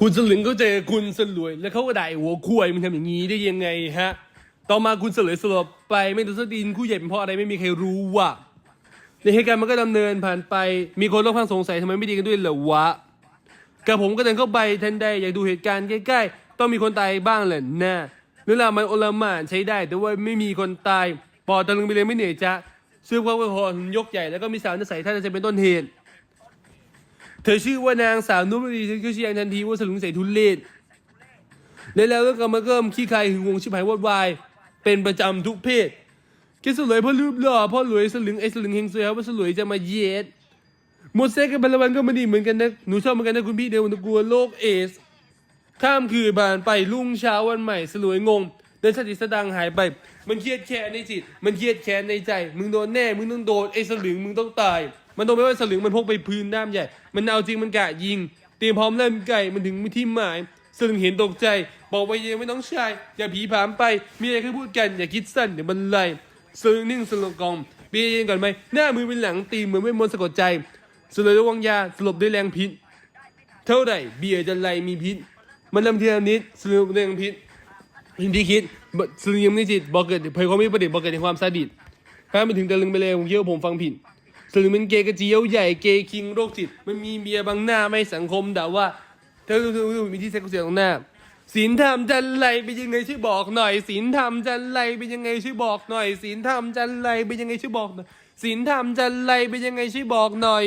คุณสลึงก็เจอคุณสลวย แล้วเขาก็ด่าไอ้หัวควายมันทำอย่างนี้ได้ยังไงฮะ ต่อมาคุณสลวยสลบไปไม่ตัวสดินคู่ใหญ่เป็นเพราะอะไรไม่มีใครรู้ว่ะในเหตุการณ์มันก็ดำเนินผ่านไป มีคนรอบข้างสงสัยทำไมไม่ดีกันด้วยเหรอวะกับผมก็เดินเข้าไปทันใดอยากดูเหตุการณ์ใกล้ๆ ต้องมีคนตายบ้างแหละนะเรื่องราวมันโอลหม่านใช้ได้ แต่ว่าไม่มีคนตายปอดตะลึงไปเลยไม่เหนื่อยจ้ะซื้อความกระหอนยกใหญ่แล้วก็มีสาวจะใส่ท่านจะเป็นต้นเหตุ เธอชื่อว่านางสาวนุ่มรีฉันก็ชี้แจงทันทีว่าสลุงใส่ทุเลศและแล้วก็มาเริ่มขี้ใครหึงหวงชิบหายวอดวาย เป็นประจำทุกเพศคิดสลวยเพราะรูปหล่อเพราะรวยสลึงไอ้สลึงเฮงซวยครับว่าสลวยจะมาเย็ดหมดเซ็กกับบัลวันก็ไม่ดีเหมือนกันนะหนูชอบเหมือนกันนะคุณพี่เดียวหนูกลัวโรคเอส ข้ามคืนผ่านไปรุ่งเช้าวันใหม่สลวยงงเดินสติสตังหายไป มันเครียดแค้นในจิต มันเครียดแค้นในใจ มึงโดนแน่ มึงต้องโดนไอ้สลึงมึงต้องตาย มันโดนไม่ว่าสลึงมันพกไปพื้นด้ามใหญ่ มันเอาจริงมันกะยิง เตรียมพร้อมเล่นไก่มันถึงที่หมายสลึงเห็นตกใจ บอกไปยังไม่ต้องชาย อย่าผีผามไป มีอะไรแค่พูดกันอย่าคิดสั้นเดี๋ยวมันไล่สลึงนิ่งสลบกองเบียร์เย็นก่อนไหมหน้ามือเป็นหลังตีเหมือนไม่มนสะกดใจสลวยวังยาสลบด้วยแรงพิษ เท่าไหร่เบียร์จะไรมีพิษ มันลำเทียมนิดสลืมเรื่องพิษพิมที่คิดสลืมในจิตบอกเกิดเผยความม่ประดิษฐ์บอกเกิดในความซาดิสถ้ามันถึงตะลึงไปเลยผมคิดว่าผมฟังผิด สลืมเป็นเกย์กระเจียวใหญ่เกย์คิงโรคจิต มันมีเบียบางหน้าไม่สังคมด่าว่าเธอเธอมีที่เซ็กซ์เสียตรงหน้าศีลธรรมจันไรเป็นยังไงช่วยบอกหน่อยศีลธรรมจันไรเป็นยังไงช่วยบอกหน่อยศีลธรรมจันไรเป็นยังไงช่วยบอกหน่อยศีลธรรมจันไรเป็นยังไงช่วยบอกหน่อย